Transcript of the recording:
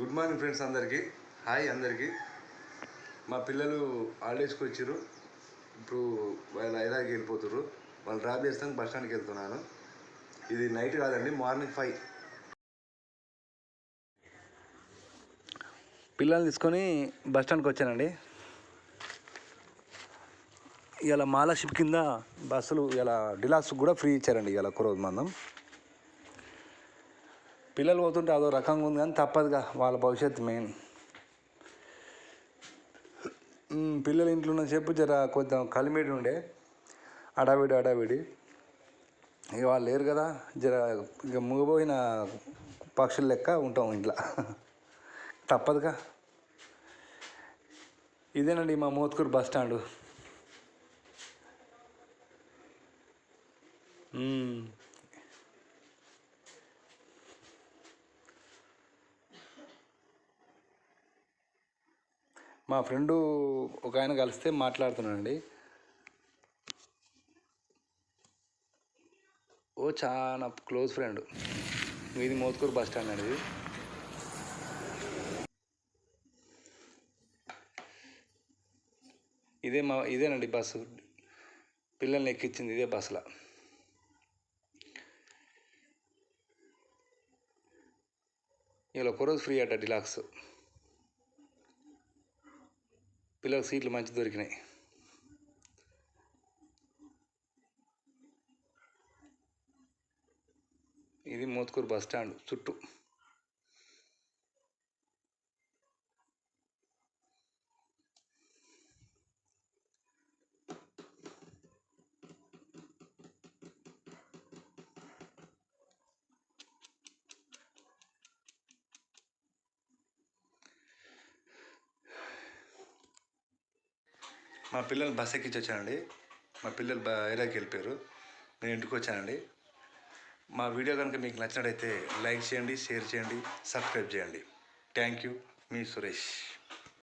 Good morning friends అందరికీ. Hi అందరికీ. మా పిల్లలు హాలిడేస్కి వచ్చారు ఇప్పుడు వాళ్ళు హైదరాబాద్కి వెళ్ళిపోతున్నారు వాళ్ళు డ్రాప్ చేస్తాను బస్ స్టాండ్కి వెళ్తున్నాను. ఇది నైట్ కాదండి మార్నింగ్ ఫైవ్. పిల్లల్ని తీసుకొని బస్ స్టాండ్కి వచ్చానండి. ఇలా మహాలక్ష్మి కింద బస్సులు ఇలా డిలాక్స్ కూడా ఫ్రీ ఇచ్చారండి ఇలా ఒక రోజు మందం. పిల్లలు పోతుంటే అదో రకంగా ఉంది కానీ తప్పదుగా వాళ్ళ భవిష్యత్తు మెయిన్. పిల్లలు ఇంట్లో ఉన్న చెప్పు జర కొంచెం కలిమేడి ఉండే. అడావిడి అడావిడి. ఇక వాళ్ళు లేరు కదా జర ఇక ముగిపోయిన పక్షుల లెక్క ఉంటాం ఇంట్లో. తప్పదుగా. ఇదేనండి మా మోత్కూరు బస్ స్టాండు. మా ఫ్రెండు ఒక ఆయన కలిస్తే మాట్లాడుతున్నానండి ఓ చాలా క్లోజ్ ఫ్రెండ్. ఇది మోత్కూరు బస్ స్టాండ్ అండి ఇదే. మా ఇదేనండి బస్సు. పిల్లల్ని ఎక్కించింది ఇదే బస్సులో. ఇలా ఒకరోజు ఫ్రీ అట డిలాక్స్. పిల్లలకు సీట్లు మంచి దొరికినాయి. ఇది మోత్కూరు బస్ స్టాండ్ చుట్టూ. మా పిల్లలు బస్ ఎక్కించి వచ్చానండి మా పిల్లలు ఏరియాకి వెళ్ళిపోయారు. నేను ఇంటికి వచ్చానండి. మా వీడియో కనుక మీకు నచ్చినట్టయితే లైక్ చేయండి షేర్ చేయండి సబ్స్క్రైబ్ చేయండి. Thank you. మీ సురేష్.